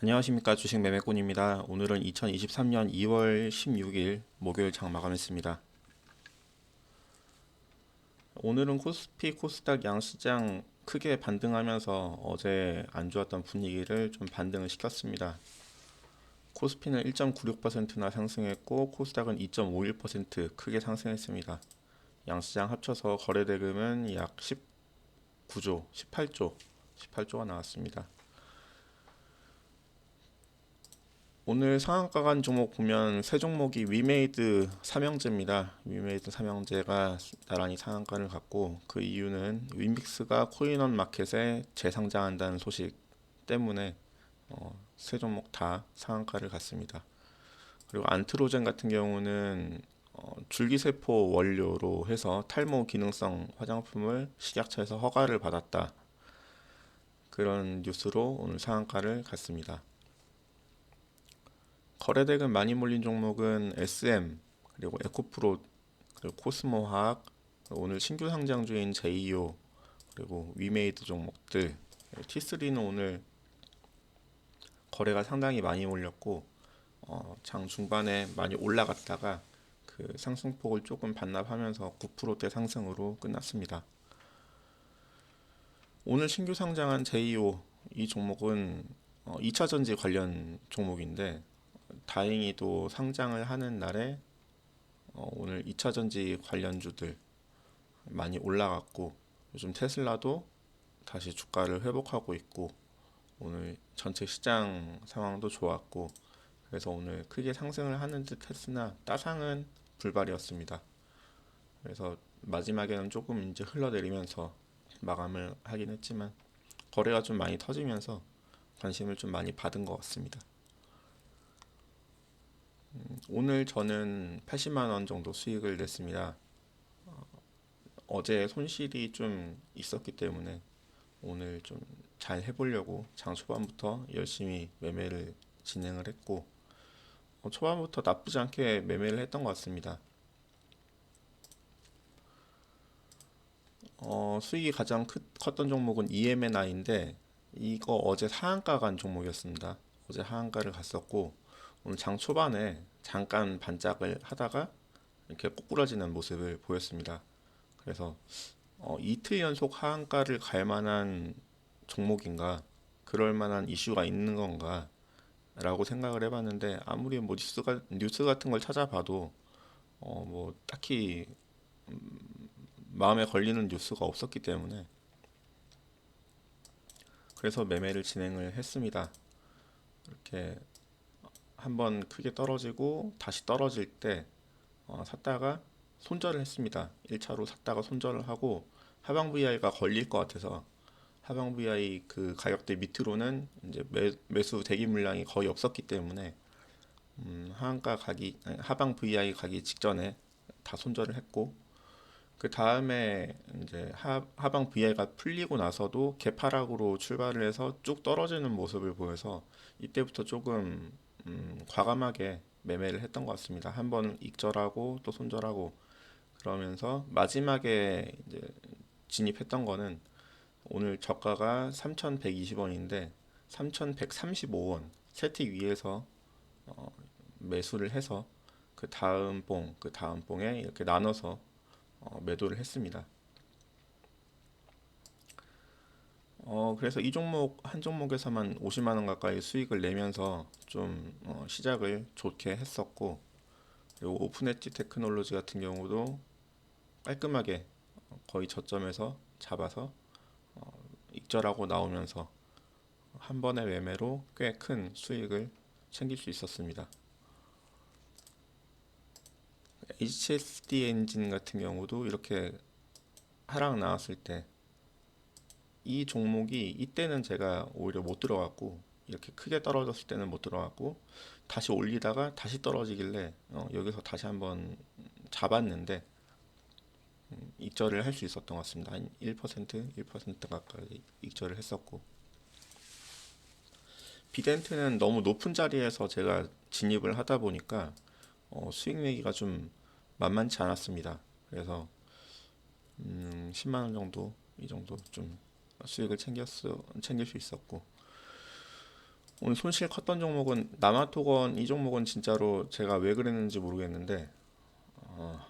안녕하십니까 주식 매매꾼입니다. 오늘은 2023년 2월 16일 목요일 장 마감했습니다. 오늘은 코스피 코스닥 양시장 크게 반등하면서 어제 안 좋았던 분위기를 좀 반등을 시켰습니다. 코스피는 1.96%나 상승했고 코스닥은 2.51% 크게 상승했습니다. 양시장 합쳐서 거래대금은 약 19조, 18조, 18조가 나왔습니다. 오늘 상한가 간 종목 보면 세 종목이 위메이드 삼형제입니다. 위메이드 삼형제가 나란히 상한가를 갔고 그 이유는 윈빅스가 코인원 마켓에 재상장한다는 소식 때문에 어, 세 종목 다 상한가를 갔습니다. 그리고 안트로젠 같은 경우는 어, 줄기세포 원료로 해서 탈모 기능성 화장품을 식약처에서 허가를 받았다. 그런 뉴스로 오늘 상한가를 갔습니다. 거래대금 많이 몰린 종목은 SM 그리고 에코프로 그리고 코스모화학 오늘 신규 상장 중인 제이오 그리고 위메이드 종목들 T3는 오늘 거래가 상당히 많이 몰렸고 어, 장 중반에 많이 올라갔다가 그 상승폭을 조금 반납하면서 9%대 상승으로 끝났습니다. 오늘 신규 상장한 제이오 이 종목은 어, 2차 전지 관련 종목인데 다행히도 상장을 하는 날에 어, 오늘 2차 전지 관련주들 많이 올라갔고 요즘 테슬라도 다시 주가를 회복하고 있고 오늘 전체 시장 상황도 좋았고 그래서 오늘 크게 상승을 하는 듯 했으나 따상은 불발이었습니다. 그래서 마지막에는 조금 이제 흘러내리면서 마감을 하긴 했지만 거래가 좀 많이 터지면서 관심을 좀 많이 받은 것 같습니다. 오늘 저는 80만 원 정도 수익을 냈습니다. 어, 어제 손실이 좀 있었기 때문에 오늘 좀 잘 해보려고 장 초반부터 열심히 매매를 진행을 했고 어, 초반부터 나쁘지 않게 매매를 했던 것 같습니다. 어, 수익이 가장 크, 컸던 종목은 EMNI인데 이거 어제 하한가 간 종목이었습니다. 어제 하한가를 갔었고 오늘 장 초반에 잠깐 반짝을 하다가 이렇게 꼬꾸라지는 모습을 보였습니다. 그래서 어, 이틀 연속 하한가를 갈 만한 종목인가, 그럴 만한 이슈가 있는 건가, 라고 생각을 해봤는데, 아무리 뭐 뉴스가, 뉴스 같은 걸 찾아봐도, 어, 뭐, 딱히, 음, 마음에 걸리는 뉴스가 없었기 때문에, 그래서 매매를 진행을 했습니다. 이렇게 한번 크게 떨어지고 다시 떨어질 때 어, 샀다가 손절을 했습니다. 1차로 샀다가 손절을 하고 하방 VI가 걸릴 것 같아서 하방 VI 그 가격대 밑으로는 이제 매, 매수 대기 물량이 거의 없었기 때문에 음, 하한가 가기 아니, 하방 VI 가기 직전에 다 손절을 했고 그 다음에 이제 하, 하방 VI가 풀리고 나서도 개파락으로 출발을 해서 쭉 떨어지는 모습을 보여서 이때부터 조금 음, 과감하게 매매를 했던 것 같습니다. 한 번 익절하고 또 손절하고 그러면서 마지막에 이제 진입했던 거는 오늘 저가가 3,120원인데 3,135원 세틱 위에서 어, 매수를 해서 그 다음 봉, 그 다음 봉에 이렇게 나눠서 어, 매도를 했습니다. 어, 그래서 이 종목 한 종목에서만 50만 원 가까이 수익을 내면서 좀 어, 시작을 좋게 했었고 그리고 오픈 엣지 테크놀로지 같은 경우도 깔끔하게 거의 저점에서 잡아서 어, 익절하고 나오면서 한 번의 매매로 꽤 큰 수익을 챙길 수 있었습니다. HSD 엔진 같은 경우도 이렇게 하락 나왔을 때 이 종목이 이때는 제가 오히려 못 들어갔고 이렇게 크게 떨어졌을 때는 못 들어갔고 다시 올리다가 다시 떨어지길래 어, 여기서 다시 한번 잡았는데 음, 익절을 할 수 있었던 것 같습니다. 한 1%, 1% 가까이 익절을 했었고 비덴트는 너무 높은 자리에서 제가 진입을 하다 보니까 어, 수익 내기가 좀 만만치 않았습니다. 그래서 음, 10만 원 정도 이 정도 좀 수익을 챙겼어 챙길 수 있었고. 오늘 손실 컸던 종목은 남아토건 이 종목은 진짜로 제가 왜 그랬는지 모르겠는데 어,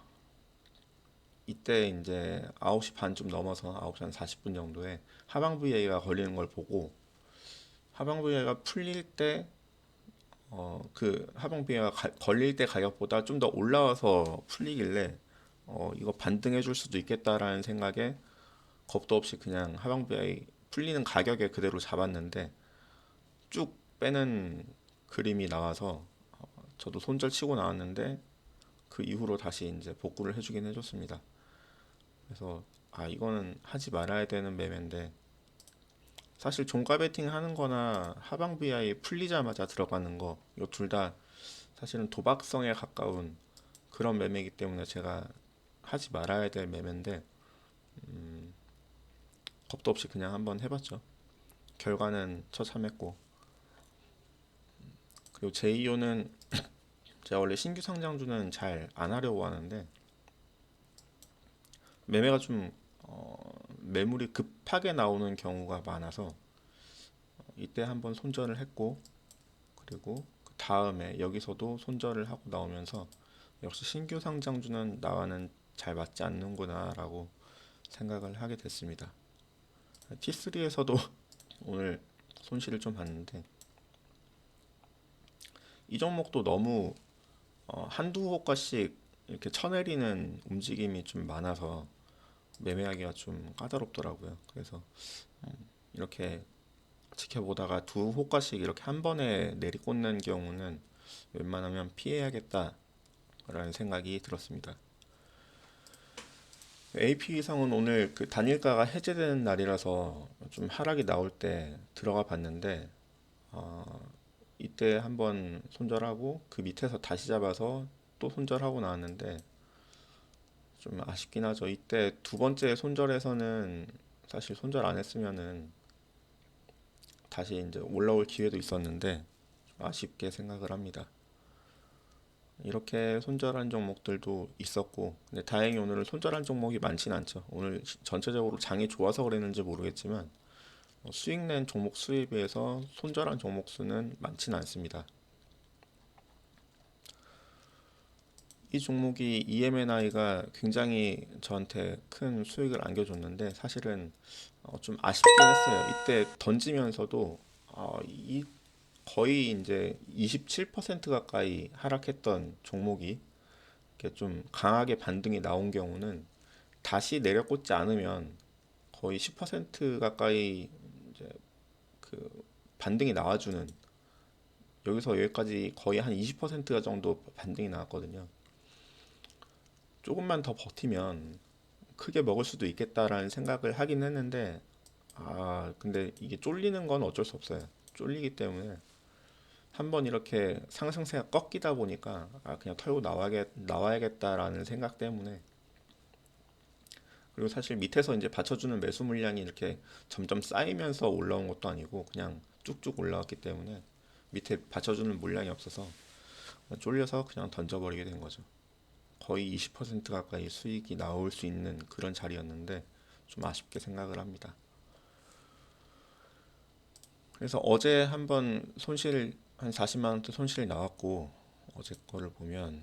이때 이제 9시 반쯤 넘어서 9시 한 40분 정도에 하방 VI가 걸리는 걸 보고 하방 VI가 풀릴 때 어, 그 하방 VI가 걸릴 때 가격보다 좀 더 올라와서 풀리길래 어, 이거 반등해 줄 수도 있겠다라는 생각에 겁도 없이 그냥 하방 VI 풀리는 가격에 그대로 잡았는데 쭉 빼는 그림이 나와서 어, 저도 손절 치고 나왔는데 그 이후로 다시 이제 복구를 해주긴 해줬습니다. 그래서 아 이거는 하지 말아야 되는 매매인데 사실 종가 베팅 하는 거나 하방 VI 풀리자마자 들어가는 거 이거 둘다 사실은 도박성에 가까운 그런 매매이기 때문에 제가 하지 말아야 될 매매인데 음, 겁도 없이 그냥 한번 해봤죠. 결과는 처참했고 그리고 제이오는 제가 원래 신규 상장주는 잘 안 하려고 하는데 매매가 좀 어, 매물이 급하게 나오는 경우가 많아서 어, 이때 한번 손절을 했고 그리고 그 다음에 여기서도 손절을 하고 나오면서 역시 신규 상장주는 나와는 잘 맞지 않는구나라고 생각을 하게 됐습니다. T3에서도 오늘 손실을 좀 봤는데 이 종목도 너무 어, 한두 호가씩 이렇게 쳐내리는 움직임이 좀 많아서 매매하기가 좀 까다롭더라고요. 그래서 음, 이렇게 지켜보다가 두 호가씩 이렇게 한 번에 내리꽂는 경우는 웬만하면 피해야겠다라는 생각이 들었습니다. AP 위성은 오늘 그 단일가가 해제되는 날이라서 좀 하락이 나올 때 들어가 봤는데 어, 이때 한번 손절하고 그 밑에서 다시 잡아서 또 손절하고 나왔는데 좀 아쉽긴 하죠. 이때 두 번째 손절에서는 사실 손절 안 했으면은 다시 이제 올라올 기회도 있었는데 좀 아쉽게 생각을 합니다. 이렇게 손절한 종목들도 있었고 근데 다행히 오늘은 손절한 종목이 많진 않죠. 오늘 전체적으로 장이 좋아서 그랬는지 모르겠지만 어, 수익 낸 종목 수에 비해서 손절한 종목 수는 많진 않습니다. 이 종목이 EMNI가 굉장히 저한테 큰 수익을 안겨줬는데 사실은 어, 좀 아쉽긴 했어요. 이때 던지면서도 어, 이 거의 이제 27% 가까이 하락했던 종목이 이렇게 좀 강하게 반등이 나온 경우는 다시 내려꽂지 않으면 거의 10% 가까이 이제 그 반등이 나와주는 여기서 여기까지 거의 한 20% 정도 반등이 나왔거든요. 조금만 더 버티면 크게 먹을 수도 있겠다라는 생각을 하긴 했는데 아 근데 이게 쫄리는 건 어쩔 수 없어요. 쫄리기 때문에 한번 이렇게 상승세가 꺾이다 보니까 아 그냥 털고 나와야겠, 나와야겠다라는 생각 때문에 그리고 사실 밑에서 이제 받쳐주는 매수 물량이 이렇게 점점 쌓이면서 올라온 것도 아니고 그냥 쭉쭉 올라왔기 때문에 밑에 받쳐주는 물량이 없어서 쫄려서 그냥 던져버리게 된 거죠. 거의 20% 가까이 수익이 나올 수 있는 그런 자리였는데 좀 아쉽게 생각을 합니다. 그래서 어제 한번 손실 한 40만 원대 손실이 나왔고 어제 거를 보면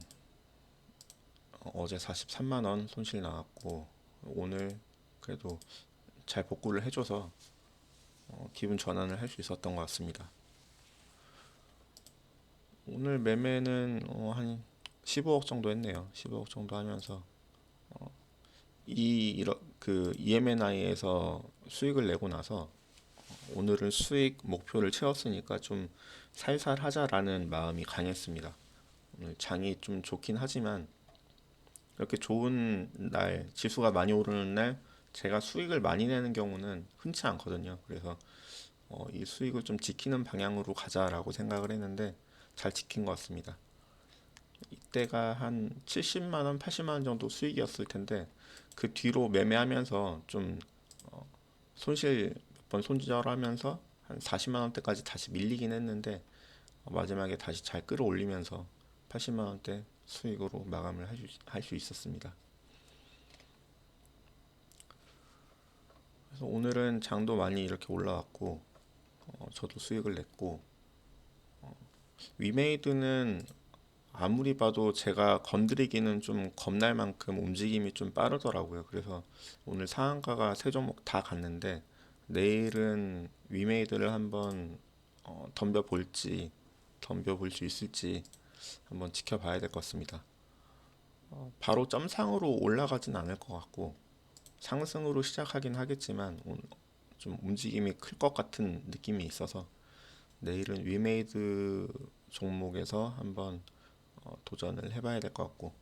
어제 43만 원 손실 나왔고 오늘 그래도 잘 복구를 해줘서 어, 기분 전환을 할 수 있었던 것 같습니다. 오늘 매매는 어, 한 15억 정도 했네요. 15억 정도 하면서 어, 이 이러, 그 EMNI에서 수익을 내고 나서 오늘은 수익 목표를 채웠으니까 좀 살살 하자라는 마음이 강했습니다. 오늘 장이 좀 좋긴 하지만 이렇게 좋은 날, 지수가 많이 오르는 날 제가 수익을 많이 내는 경우는 흔치 않거든요. 그래서 어, 이 수익을 좀 지키는 방향으로 가자라고 생각을 했는데 잘 지킨 것 같습니다. 이때가 한 70만 원, 80만 원 정도 수익이었을 텐데 그 뒤로 매매하면서 좀 어, 손실 몇 번 손절하면서 한 40만 원대까지 다시 밀리긴 했는데 어, 마지막에 다시 잘 끌어올리면서 80만 원대 수익으로 마감을 할 수 있었습니다. 그래서 오늘은 장도 많이 이렇게 올라왔고 어, 저도 수익을 냈고 위메이드는 아무리 봐도 제가 건드리기는 좀 겁날 만큼 움직임이 좀 빠르더라고요. 그래서 오늘 상한가가 세 종목 다 갔는데 내일은 위메이드를 한번 어, 덤벼 볼지 덤벼 볼 수 있을지 한번 지켜봐야 될 것 같습니다. 어, 바로 점상으로 올라가진 않을 것 같고 상승으로 시작하긴 하겠지만 오- 좀 움직임이 클 것 같은 느낌이 있어서 내일은 위메이드 종목에서 한번 어, 도전을 해봐야 될 것 같고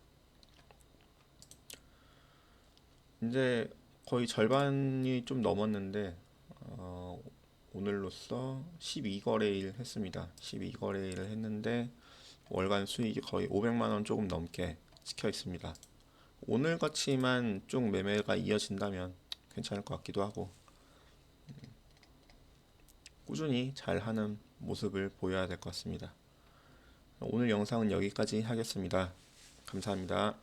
이제 거의 절반이 좀 넘었는데 어, 오늘로써 12거래일 했습니다. 12거래일을 했는데 월간 수익이 거의 500만 원 조금 넘게 찍혀 있습니다. 오늘 같이만 쭉 매매가 이어진다면 괜찮을 것 같기도 하고 꾸준히 잘 하는 모습을 보여야 될 것 같습니다. 오늘 영상은 여기까지 하겠습니다. 감사합니다.